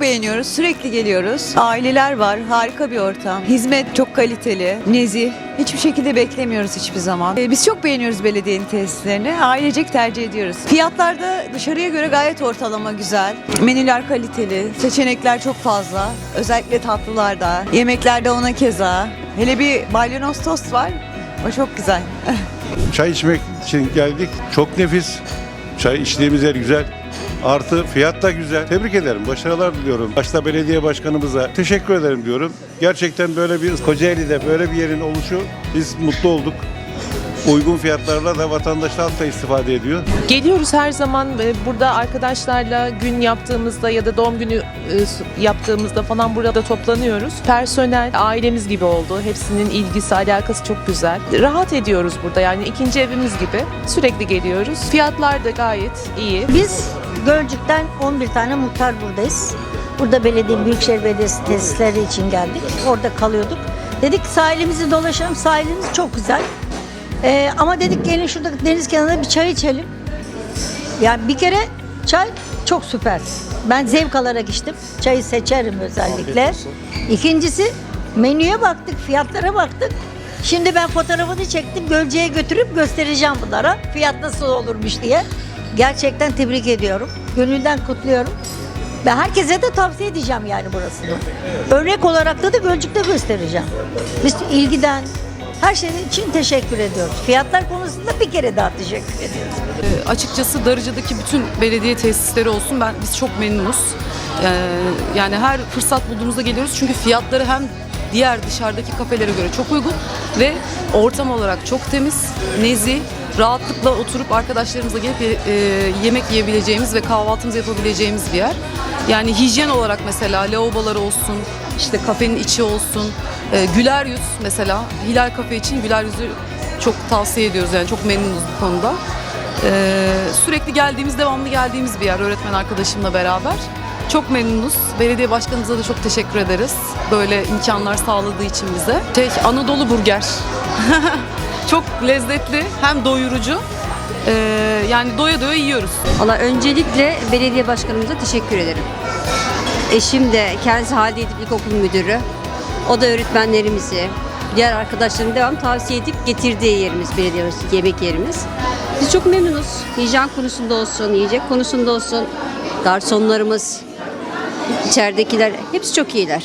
beğeniyoruz. Sürekli geliyoruz. Aileler var. Harika bir ortam. Hizmet çok kaliteli. Nezih. Hiçbir şekilde beklemiyoruz hiçbir zaman. Ee, Biz çok beğeniyoruz belediyenin tesislerini. Ailecek tercih ediyoruz. Fiyatlar da dışarıya göre gayet ortalama güzel. Menüler kaliteli. Seçenekler çok fazla. Özellikle tatlılarda. Yemeklerde ona keza. Hele bir balyonos tost var. O çok güzel. Çay içmek için geldik. Çok nefis. Çay içtiğimiz yer güzel. Artı fiyat da güzel. Tebrik ederim. Başarılar diliyorum. Başta belediye başkanımıza teşekkür ederim diyorum. Gerçekten böyle bir Kocaeli'de böyle bir yerin oluşu biz mutlu olduk. Uygun fiyatlarla da vatandaş halk da istifade ediyor. Geliyoruz her zaman e, burada arkadaşlarla gün yaptığımızda ya da doğum günü e, yaptığımızda falan burada toplanıyoruz. Personel ailemiz gibi oldu. Hepsinin ilgisi, alakası çok güzel. Rahat ediyoruz burada yani ikinci evimiz gibi. Sürekli geliyoruz. Fiyatlar da gayet iyi. Biz Gölcük'ten 11 tane muhtar buradayız. Burada belediye, Büyükşehir Belediyesi tesisleri için geldik. Orada kalıyorduk. Dedik sahilimizi dolaşalım. Sahilimiz çok güzel. Ee, ama dedik gelin şurada deniz kenarında bir çay içelim. Yani bir kere çay çok süper. Ben zevk alarak içtim. Çayı seçerim özellikle. İkincisi menüye baktık, fiyatlara baktık. Şimdi ben fotoğrafını çektim. Gölce'ye götürüp göstereceğim bunlara. Fiyat nasıl olurmuş diye. Gerçekten tebrik ediyorum. Gönülden kutluyorum. Ve herkese de tavsiye edeceğim yani burasını. Örnek olarak da da Gölcük'te göstereceğim. Biz ilgiden, her şey için teşekkür ediyoruz. Fiyatlar konusunda bir kere daha teşekkür ediyoruz. E, açıkçası Darıca'daki bütün belediye tesisleri olsun ben biz çok memnunuz. E, yani her fırsat bulduğumuzda geliyoruz çünkü fiyatları hem diğer dışarıdaki kafelere göre çok uygun ve ortam olarak çok temiz, nezih, rahatlıkla oturup arkadaşlarımızla gelip e, yemek yiyebileceğimiz ve kahvaltımızı yapabileceğimiz bir yer. Yani hijyen olarak mesela lavaboları olsun, işte kafenin içi olsun, e, güler yüz mesela Hilal Kafe için güler yüzü çok tavsiye ediyoruz yani çok memnunuz bu konuda. Ee, sürekli geldiğimiz, devamlı geldiğimiz bir yer öğretmen arkadaşımla beraber. Çok memnunuz. Belediye başkanımıza da çok teşekkür ederiz. Böyle imkanlar sağladığı için bize. Şey, Anadolu Burger. çok lezzetli, hem doyurucu. Ee, yani doya doya yiyoruz. Valla öncelikle belediye başkanımıza teşekkür ederim. Eşim de kendisi Halide Edip İlkokul Müdürü. O da öğretmenlerimizi, diğer arkadaşların devam tavsiye edip getirdiği yerimiz, belediye yemek yerimiz. Biz çok memnunuz. Hijyen konusunda olsun, yiyecek konusunda olsun. Garsonlarımız, içeridekiler hepsi çok iyiler.